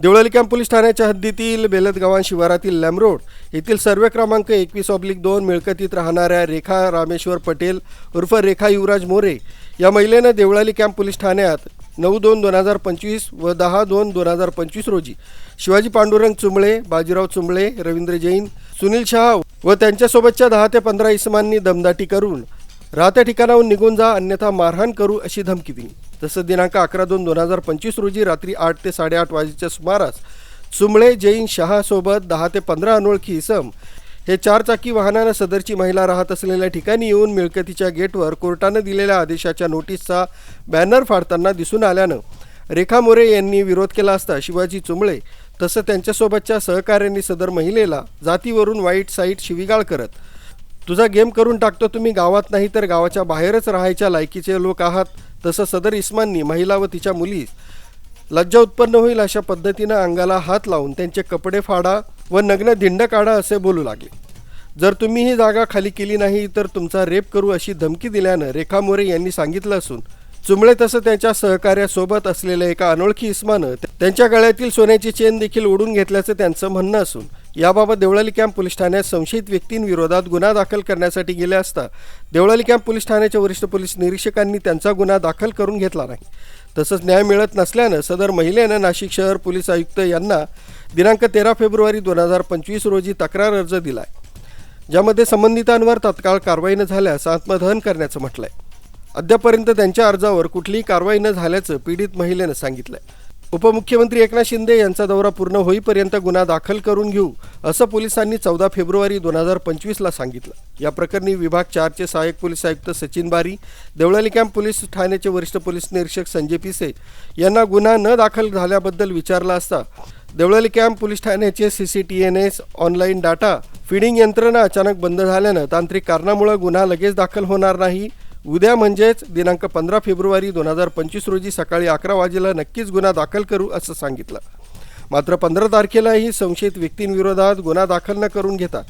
Deolali camp police ठाण्याच्या हद्दीतील बेलदगावान शिवारातील लॅमरोड येथील सर्वे क्रमांक एकवीस ऑब्लिक दोन मिळकतीत राहणाऱ्या रेखा रामेश्वर पटेल उर्फ रेखा युवराज मोरे या महिलेनं देवळाली कॅम्प पोलीस ठाण्यात नऊ दोन दोन हजार पंचवीस व दहा दोन दोन हजार पंचवीस रोजी शिवाजी पांडुरंग चुंबळे बाजीराव चुंबळे रवींद्र जैन सुनील शहा व त्यांच्यासोबतच्या दहा ते पंधरा इसमांनी दमदाटी करून राहत्या ठिकाणाहून निघून जा अन्यथा मारहाण करू अशी धमकी दिली. तसंच दिनांक अकरा दोन दोन हजार पंचवीस रोजी रात्री आठ ते साडेआठ वाजेच्या सुमारास चुंबळे जैन शहासोबत दहा ते पंधरा अनोळखी इसम हे चारचाकी वाहनानं सदरची महिला राहत असलेल्या ठिकाणी येऊन मिळकतीच्या गेटवर कोर्टानं दिलेल्या आदेशाच्या नोटीसचा बॅनर फाडताना दिसून आल्यानं रेखा मोरे यांनी विरोध केला असता शिवाजी चुंबळे तसं त्यांच्यासोबतच्या सहकाऱ्यांनी सदर महिलेला जातीवरून वाईट साईट शिवीगाळ करत तुझा गेम करून टाकतो तुम्ही गावात नाही तर गावाच्या बाहेरच राहायच्या लायकीचे लोक आहात. तसं सदर इस्मांनी महिला व तिच्या मुलीस लज्जा उत्पन्न होईल अशा पद्धतीनं अंगाला हात लावून त्यांचे कपडे फाडा व नग्न धिंड काढा असे बोलू लागले. जर तुम्ही ही जागा खाली केली नाही तर तुमचा रेप करू अशी धमकी दिल्यानं रेखा मोरे यांनी सांगितलं असून चुंबळे तसं त्यांच्या सहकार्यासोबत असलेल्या एका अनोळखी इस्मानं त्यांच्या गळ्यातील सोन्याची चेन देखील ओढून घेतल्याचं त्यांचं म्हणणं असून याबाबत देवळाली कॅम्प पोलीस ठाण्यात संशयित व्यक्तींविरोधात गुन्हा दाखल करण्यासाठी गेले असता देवळाली कॅम्प पोलीस ठाण्याच्या वरिष्ठ पोलीस निरीक्षकांनी त्यांचा गुन्हा दाखल करून घेतला नाही. तसंच न्याय मिळत नसल्यानं सदर महिलेनं नाशिक शहर पोलीस आयुक्त यांना दिनांक तेरा फेब्रुवारी दोन हजार पंचवीस रोजी तक्रार अर्ज दिला आहे ज्यामध्ये संबंधितांवर तत्काळ कारवाई न झाल्यास आत्मदहन करण्याचं म्हटलंय. अद्यापर्यंत त्यांच्या अर्जावर कुठलीही कारवाई न झाल्याचं पीडित महिलेनं सांगितलंय. उपमुख्यमंत्री एकनाथ शिंदे यांचा दौरा पूर्ण होईपर्यंत गुन्हा दाखल करून घेऊ असं पोलिसांनी चौदा फेब्रुवारी दोन हजार पंचवीसला सांगितलं. या प्रकरणी विभाग चारचे सहाय्यक पोलीस आयुक्त सचिन बारी देवळाली कॅम्प पोलीस ठाण्याचे वरिष्ठ पोलीस निरीक्षक संजय पिसे यांना गुन्हा न दाखल झाल्याबद्दल विचारला असता देवळाली कॅम्प पोलीस ठाण्याचे C C T N S online data feeding यंत्रणा अचानक बंद झाल्यानं तांत्रिक कारणामुळे गुन्हा लगेच दाखल होणार नाही उद्या म्हणजेच दिनांक पंधरा फेब्रुवारी दोन हजार पंचवीस रोजी सकाळी अकरा वाजेला नक्कीच गुन्हा दाखल करू असं सांगितलं. मात्र पंधरा तारखेलाही संशयित व्यक्तींविरोधात गुन्हा दाखल न करून घेता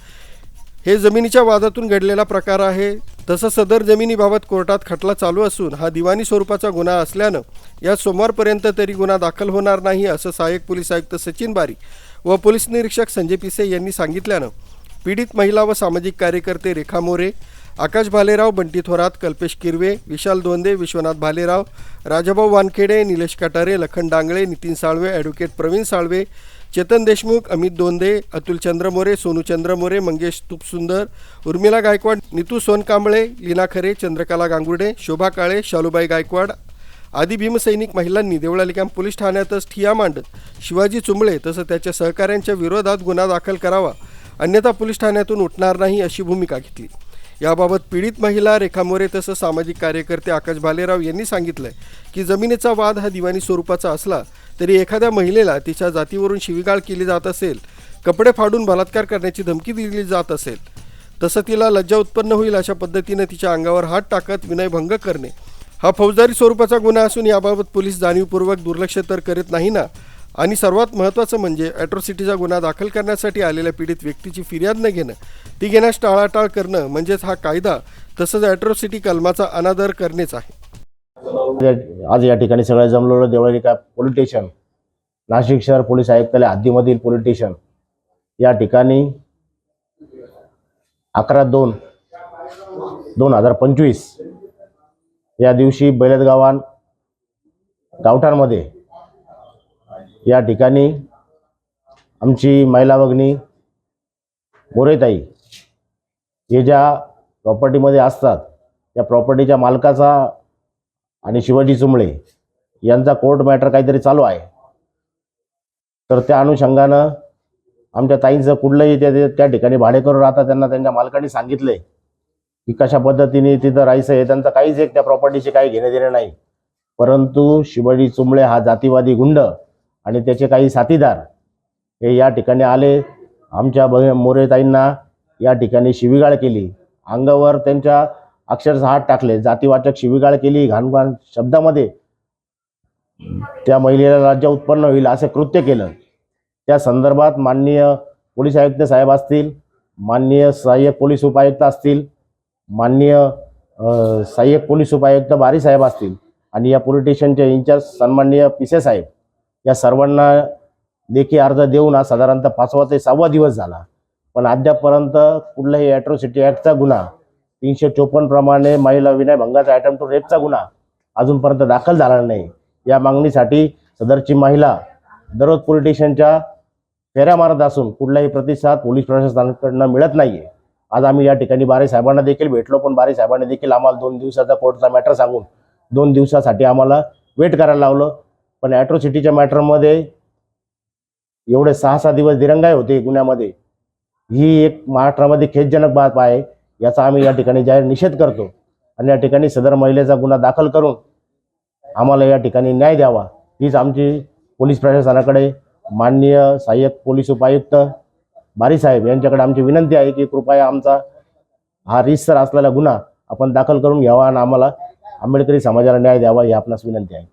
हे जमिनीच्या वादातून घडलेला प्रकार आहे. तसं सदर जमिनीबाबत कोर्टात खटला चालू असून हा दिवाणी स्वरूपाचा गुन्हा असल्यानं या सोमवारपर्यंत तरी गुन्हा दाखल होणार नाही असं सहाय्यक पोलीस आयुक्त सचिन बारी व पोलीस निरीक्षक संजय पिसे यांनी सांगितल्यानं पीडित महिला व सामाजिक कार्यकर्ते रेखा मोरे आकाश भालेराव बंटी थोरात कल्पेश किरवे विशाल दोंदे विश्वनाथ भालेराव राजाभाऊ वानखेडे निलेश कटारे लखन डांगळे नितीन साळवे ॲडव्होकेट प्रवीण साळवे चेतन देशमुख अमित दोंदे अतुल चंद्रमोरे सोनू चंद्रमोरे मंगेश तुपसुंदर उर्मिला गायकवाड नितू सोनकांबळे लीना खरे चंद्रकला गांगुर्डे शोभा काळे शालूबाई गायकवाड आदी भीमसैनिक महिलांनी देवळालिकाम कॅम्प पोलीस ठाण्यातच ठिया मांडत शिवाजी चुंबळे तसं त्याच्या सहकाऱ्यांच्या विरोधात गुन्हा दाखल करावा अन्यथा पोलीस ठाण्यातून उठणार नाही अशी भूमिका घेतली. याबाबत पीडित महिला रेखा मोरे तसं सामाजिक कार्यकर्ते आकाश भालेराव यांनी सांगितलंय की जमिनीचा वाद हा दिवाणी स्वरूपाचा असला तरी एखाद्या महिलेला तिच्या जातीवरून शिवीगाळ केली जात असेल कपडे फाडून बलात्कार करण्याची धमकी दिली जात असेल तसं तिला लज्जा उत्पन्न होईल अशा पद्धतीनं तिच्या अंगावर हात टाकत विनयभंग करणे हा फौजदारी स्वरूपाचा गुन्हा असून याबाबत पोलीस जाणीवपूर्वक दुर्लक्ष तर करीत नाही ना आणि सर्वात महत्त्वाचं म्हणजे ॲट्रॉसिटीचा गुन्हा दाखल करण्यासाठी आलेल्या पीडित व्यक्तीची फिर्याद न घेणं. ती घेण्यास टाळाटाळ करणं म्हणजेच हा कायदा तसंच ॲट्रॉसिटी कलमाचा अनादर करणेच आहे. या- आज या ठिकाणी सगळं जमलेलं देवळी काय पोलीस स्टेशन नाशिक शहर पोलीस आयुक्तालय हद्दीमधील पोलीस स्टेशन. या ठिकाणी अकरा दोन दोन हजार पंचवीस या दिवशी बैलद गावान गावठाणमध्ये या ठिकाणी आमची महिला भगिनी मोरेताई हे ज्या प्रॉपर्टीमध्ये असतात त्या प्रॉपर्टीच्या मालकाचा आणि शिवाजी चुंबळे यांचा कोर्ट मॅटर काहीतरी चालू आहे. तर त्या अनुषंगानं आमच्या ताईंचं कुठलंही त्या त्या ठिकाणी भाडेकरू राहतात त्यांना त्यांच्या मालकाने सांगितले की कशा पद्धतीने तिथं राहायचं आहे त्यांचं काहीच एक त्या प्रॉपर्टीचे काही घेणे देणे नाही. परंतु शिवाजी चुंबळे हा जातीवादी गुंड आणि त्याचे काही साथीदार हे या ठिकाणी आले. आमच्या ब मोरेताईंना या ठिकाणी शिवीगाळ केली. अंगावर त्यांच्या अक्षरशः हात टाकले. जातीवाचक शिवीगाळ केली. घाणघाण शब्दामध्ये त्या महिलेला राज्य उत्पन्न होईल असं कृत्य केलं. त्या संदर्भात माननीय पोलीस आयुक्त साहेब असतील माननीय सहाय्यक पोलीस उपायुक्त असतील माननीय सहाय्यक पोलीस उपायुक्त बारी साहेब असतील आणि या पोलीस स्टेशनचे इन्चार्ज सन्माननीय पिसे साहेब. या सर्वांना लेखी अर्ज देऊन आज साधारणतः पाचवा ते सहावा दिवस झाला. पण अद्यापपर्यंत कुठलाही ॲट्रॉसिटी ॲक्टचा गुन्हा तीनशे चोपन्न प्रमाणे महिला विनयभंगाचा ॲटम टू रेपचा गुन्हा अजूनपर्यंत दाखल झाला नाही. या मागणीसाठी सदरची महिला दररोज पोलीस स्टेशनच्या फेऱ्या मारत असून कुठलाही प्रतिसाद पोलीस प्रशासनाकडनं मिळत नाहीये. आज आम्ही या ठिकाणी बारे साहेबांना देखील भेटलो पण बारे साहेबांनी देखील आम्हाला दोन दिवसाचा कोर्टचा मॅटर सांगून दोन दिवसासाठी आम्हाला वेट करायला लावलं. पण ॲट्रोसिटीच्या मॅटरमध्ये एवढे सहा सहा दिवस दिरंगाई होते गुन्ह्यामध्ये. ही एक महाराष्ट्रामध्ये खेदजनक बाब आहे याचा आम्ही या ठिकाणी जाहीर निषेध करतो. आणि या ठिकाणी सदर महिलेचा गुन्हा दाखल करून आम्हाला या ठिकाणी न्याय द्यावा. हीच आमची पोलीस प्रशासनाकडे माननीय सहाय्यक पोलीस उपायुक्त बारीसाहेब यांच्याकडे आमची विनंती आहे की कृपया आमचा हा रिसर असलेला गुन्हा आपण दाखल करून घ्यावा आणि आम्हाला आंबेडकरी समाजाला न्याय द्यावा ही आपणास विनंती आहे.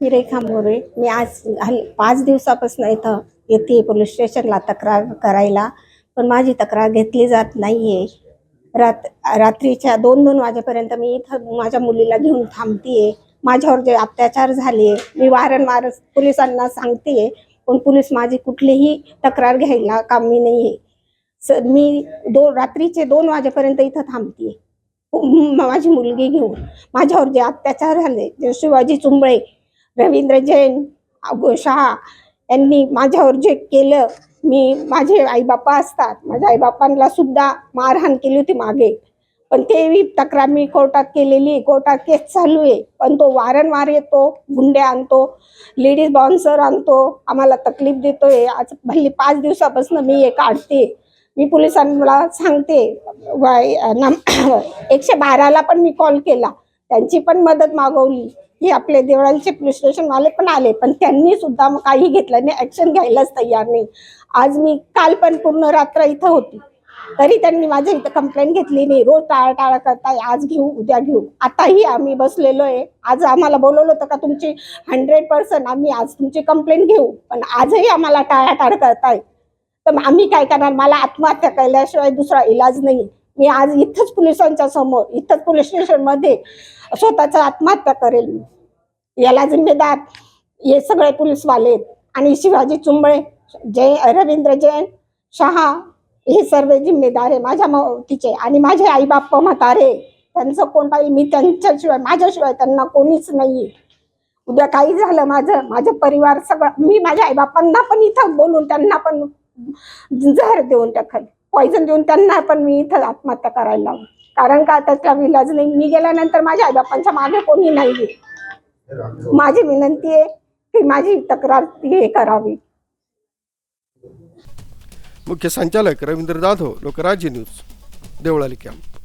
मी रेखा मोरे. मी आज हल्ली पाच दिवसापासून इथं येते पोलीस स्टेशनला तक्रार करायला पण माझी तक्रार घेतली जात नाही आहे रात रात्रीच्या दोन दोन वाजेपर्यंत मी इथं माझ्या मुलीला घेऊन थांबते माझ्यावर जे अत्याचार झाले मी वारंवार पोलिसांना सांगते पण पोलीस माझी कुठलीही तक्रार घ्यायला कामी नाही आहे स मी दो रात्रीचे दोन वाजेपर्यंत इथं थांबते माझी मुलगी घेऊन. माझ्यावर जे अत्याचार झाले जे शिवाजी चुंबळे रवींद्र जैन अगो शहा यांनी माझ्यावर जे केलं मी माझे आईबापा असतात माझ्या आईबापांना सुद्धा मारहाण केली होती मागे. पण तेही तक्रार मी कोर्टात केलेली कोर्टात केस चालू आहे. पण तो वारंवार येतो गुंडे आणतो लेडीज बाउन्सर आणतो आम्हाला तकलीफ देतोय. आज भल्ली पाच दिवसापासून मी हे काढते. मी पोलिसांना सांगते वाय- नम- एकशे बाराला पण मी कॉल केला. त्यांची पण मदत मागवली. ही आपले देवळांचे पोलीस स्टेशनवाले पण आले पण त्यांनी सुद्धा मग काही घेतलं नाही ऍक्शन घ्यायलाच तयार नाही. आज मी काल पण पूर्ण रात्र इथं होती. तरी त्यांनी माझ्या इथं कंप्लेंट घेतली नाही. रोज टाळा टाळा करताय आज घेऊ उद्या घेऊ. आताही आम्ही बसलेलो आहे आज आम्हाला बोलवलं होतं का तुमची हंड्रेड पर्सेंट आम्ही आज तुमची कंप्लेंट घेऊ. पण आजही आम्हाला टाळाटाळ करताय. तर आम्ही काय करणार? मला आत्महत्या केल्याशिवाय दुसरा इलाज नाही. मी आज इथंच पोलिसांच्या समोर इथंच पोलीस स्टेशनमध्ये स्वतःचा आत्महत्या करेल याला जिम्मेदार हे सगळे पोलीसवाले आणि शिवाजी चुंबळे जय रवींद्र जैन शहा हे सर्व जिम्मेदार आहे माझ्या मावतीचे आणि माझे आई बाप म्हातारे. त्यांचं कोण पाहिजे मी त्यांच्याशिवाय माझ्याशिवाय त्यांना कोणीच नाही उद्या काही झालं माझं माझं परिवार सगळं मी माझ्या आईबापांना पण इथं बोलून त्यांना पण जहर देऊन टाकल. पॉइझन देऊन त्यांना पण मी इथं आत्महत्या करायला लावून कारण का त्याचा विलाज नाही. मी गेल्यानंतर माझ्या आईबापांच्या मागे कोणी नाही माझी विनंती आहे की माझी तक्रार ती हे करावी. मुख्य संचालक रवींद्र जाधव लोकराज्य न्यूज देवळाली कॅम्प